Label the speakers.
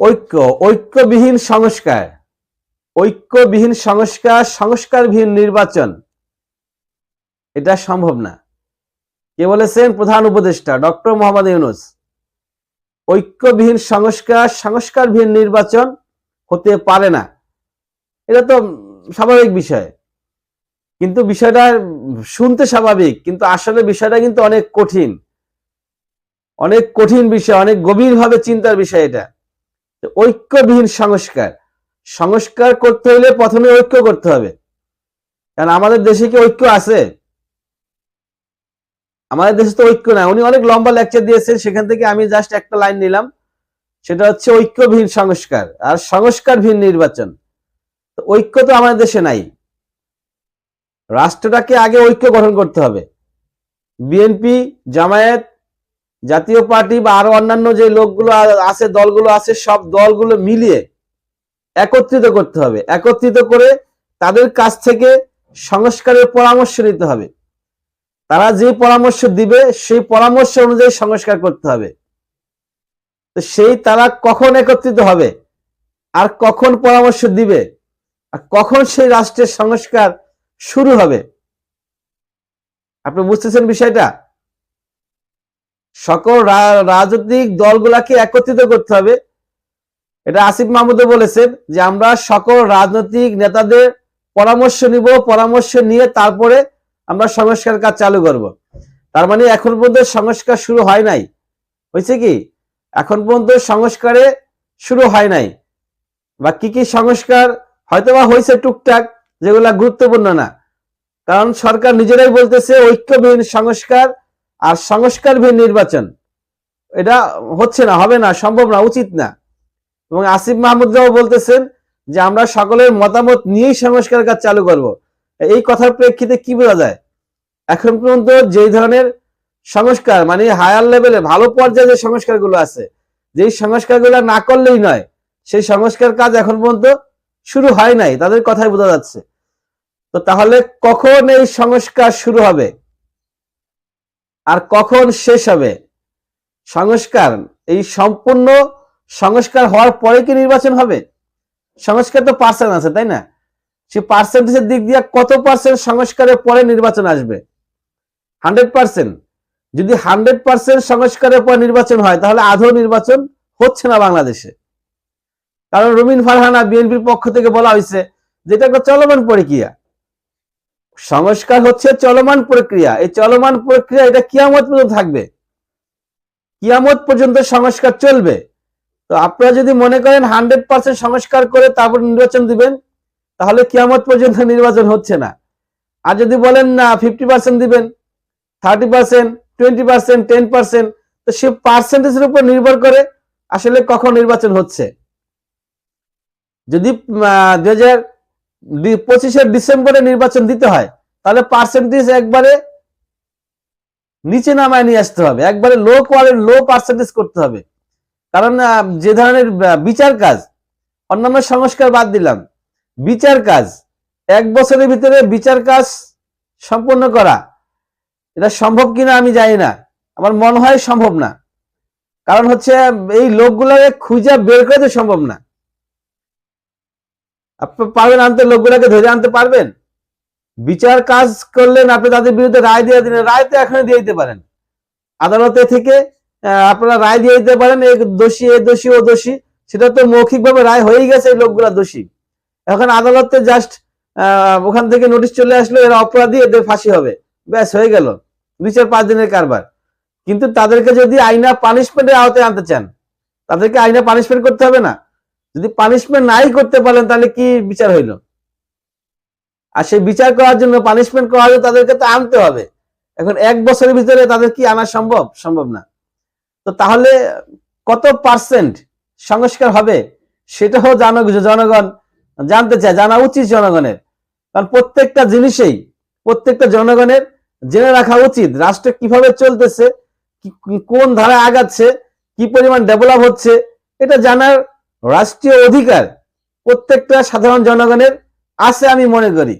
Speaker 1: ঐক্য, ঐক্যবিহীন সংস্কার। ঐক্যবিহীন সংস্কার, সংস্কারবিহীন নির্বাচন। এটা সম্ভব না। কে বলেছেন? প্রধান উপদেষ্টা, ডক্টর মোহাম্মদ ইউনুস। ঐক্যবিহীন সংস্কার, সংস্কারবিহীন নির্বাচন হতে পারে না। এটা তো স্বাভাবিক বিষয়। কিন্তু বিষয়টা শুনতে স্বাভাবিক, কিন্তু আসলে বিষয়টা কিন্তু অনেক কঠিন। অনেক কঠিন বিষয়, অনেক গভীরভাবে চিন্তার বিষয় এটা। ঐক্যবিহীন সংস্কার। সংস্কার করতে হলে প্রথমে ঐক্য করতে হবে। কারণ আমাদের দেশে কি ঐক্য আছে? আমাদের দেশে তো ঐক্য নাই। উনি অনেক লম্বা লেকচার দিয়েছেন। সেখান থেকে আমি জাস্ট একটা লাইন নিলাম। সেটা হচ্ছে ঐক্যবিহীন সংস্কার আর সংস্কারবিহীন নির্বাচন। ঐক্য তো আমাদের দেশে নাই। রাষ্ট্রটাকে আগে ঐক্য গঠন করতে হবে। বিএনপি, জামায়াত জাতীয় পার্টি বা আরও অন্যান্য যে লোকগুলো আছে, দলগুলো আছে, সব দলগুলো মিলিয়ে একত্রিত করতে হবে। একত্রিত করে তাদের কাছ থেকে সংস্কারের পরামর্শ নিতে হবে। তারা যে পরামর্শ দিবে, সেই পরামর্শ অনুযায়ী সংস্কার করতে হবে। তো সেই তারা কখন একত্রিত হবে? আর কখন পরামর্শ দিবে? আর কখন সেই রাষ্ট্রের সংস্কার শুরু হবে? আপনি বুঝতেছেন বিষয়টা? সকল রাজনৈতিক দলগুলাকে একত্রিত করতে হবে। এটা আসিফ মাহমুদও বলেছেন যে আমরা সকল রাজনৈতিক নেতাদের পরামর্শ নিব, পরামর্শ নিয়ে তারপরে আমরা সংস্কার কাজ চালু করব। তার মানে এখন পর্যন্ত সংস্কার শুরু হয় নাই। হয়েছে কি? এখন পর্যন্ত সংস্কারে শুরু হয় নাই। বা কি কি সংস্কার হয়তোবা হয়েছে টুকটাক, যেগুলা গুরুত্বপূর্ণ না। কারণ সরকার নিজেরাই বলতেছে ঐক্যবিহীন সংস্কার আর সংস্কারবিহীন নির্বাচন, এটা হচ্ছে না, হবে না, সম্ভব না, উচিত না। এবং আসিফ মাহমুদরাও বলতেছেন যে আমরা সকলের মতামত নিয়েই সংস্কার কাজ চালু করব। এই কথার প্রেক্ষিতে কি বোঝা যায়? এখন পর্যন্ত যেই ধরনের সংস্কার মানে হায়ার লেভেলে ভালো পর্যায়ে যে সংস্কারগুলো আছে, যেই সংস্কারগুলো না করলেই নয়, সেই সংস্কার কাজ এখন পর্যন্ত শুরু হয় নাই, তাদের কথাই বোঝা যাচ্ছে। তো তাহলে কখন এই সংস্কার শুরু হবে? আর কখন শেষ হবে? সংস্কার, এই সম্পূর্ণ সংস্কার হওয়ার পরে কি নির্বাচন হবে? সংস্কার তো পার্সেন্ট আছে, তাই না? সে পার্সেন্টেজের দিক দিয়ে কত পার্সেন্ট সংস্কারের পরে নির্বাচন আসবে? হান্ড্রেড পার্সেন্ট যদি হান্ড্রেড পার্সেন্ট সংস্কারের পর নির্বাচন হয়, তাহলে আধো নির্বাচন হচ্ছে না বাংলাদেশে। কারণ রুমিন ফারহানা বিএনপির পক্ষ থেকে বলা হয়েছে যেটা একটা চলমান প্রক্রিয়া। সংস্কার হচ্ছে চলমান প্রক্রিয়া। এই চলমান প্রক্রিয়া এটা কিয়ামত পর্যন্ত থাকবে। কিয়ামত পর্যন্ত সংস্কার চলবে। তো আপনারা যদি মনে করেন হান্ড্রেড পার্সেন্ট সংস্কার করে তারপর নির্বাচন দিবেন, তাহলে কিয়ামত পর্যন্ত নির্বাচন হচ্ছে না। আর যদি বলেন না ফিফটি পার্সেন্ট দিবেন, thirty percent, twenty percent, ten percent, তো সে পার্সেন্টেজের উপর নির্ভর করে আসলে কখন নির্বাচন হচ্ছে। যদি দু হাজার পঁচিশের ডিসেম্বরে নির্বাচন দিতে হয়, তাহলে পার্সেন্টেজ একবারে নিচে নামায় নিয়ে আসতে হবে, একবারে লো কোয়ালিটি লো পার্সেন্টেজ করতে হবে। কারণ যে ধরনের বিচার কাজ, অন্যান্য সংস্কার বাদ দিলাম, বিচার কাজ, এক বছরের ভিতরে বিচার কাজ সম্পন্ন করা, এটা সম্ভব কিনা আমি জানি না, আমার মনে হয় সম্ভব না। কারণ হচ্ছে, এই লোকগুলোকে খুঁজে বের করে সম্ভব না। পারবেন আনতে, লোকগুলোকে ধরে আনতে পারবেন? বিচার কাজ করলেন আপনি তাদের বিরুদ্ধে রায় দিয়ে দিলেন। রায় তো এখনই দিয়ে দিতে পারেন। আদালতে থেকে আপনারা রায় দিয়ে দিতে পারেন এই দোষী, এ দোষী, ও দোষী। সেটা তো মৌখিকভাবে রায় হয়েই গেছে এই লোকগুলা দোষী। এখন আদালতে জাস্ট ওখান থেকে নোটিশ চলে আসলো, এরা অপরাধী, এদের ফাঁসি হবে। ব্যাস, হয়ে গেল। দুই চার, পাঁচ দিনের কারবার। কিন্তু তাদেরকে যদি আইনা পানিশমেন্টের আওতায় আনতে চান, তাদেরকে আইনা পানিশমেন্ট করতে হবে না? যদি পানিশমেন্ট নাই করতে পারেন, তাহলে কি বিচার হইল? আর সেই বিচার করার জন্য পানিশমেন্ট করার জন্য তাদেরকে তো আনতে হবে। এখন এক বছরের ভিতরে তাদের কি আনা সম্ভব? সম্ভব না। তো তাহলে কত পার্সেন্ট সংস্কার হবে, সেটাও জানো জনগণ, জানতে চায়, জানা উচিত জনগণের। কারণ প্রত্যেকটা জিনিসেই, প্রত্যেকটা জনগণের জেনে রাখা উচিত, রাষ্ট্র কীভাবে চলতেছে কোন ধারা আগাচ্ছে, কি পরিমাণ ডেভেলপ হচ্ছে, এটা জানার রাষ্ট্রীয় অধিকার প্রত্যেকটা সাধারণ জনগণের আছে আমি মনে করি।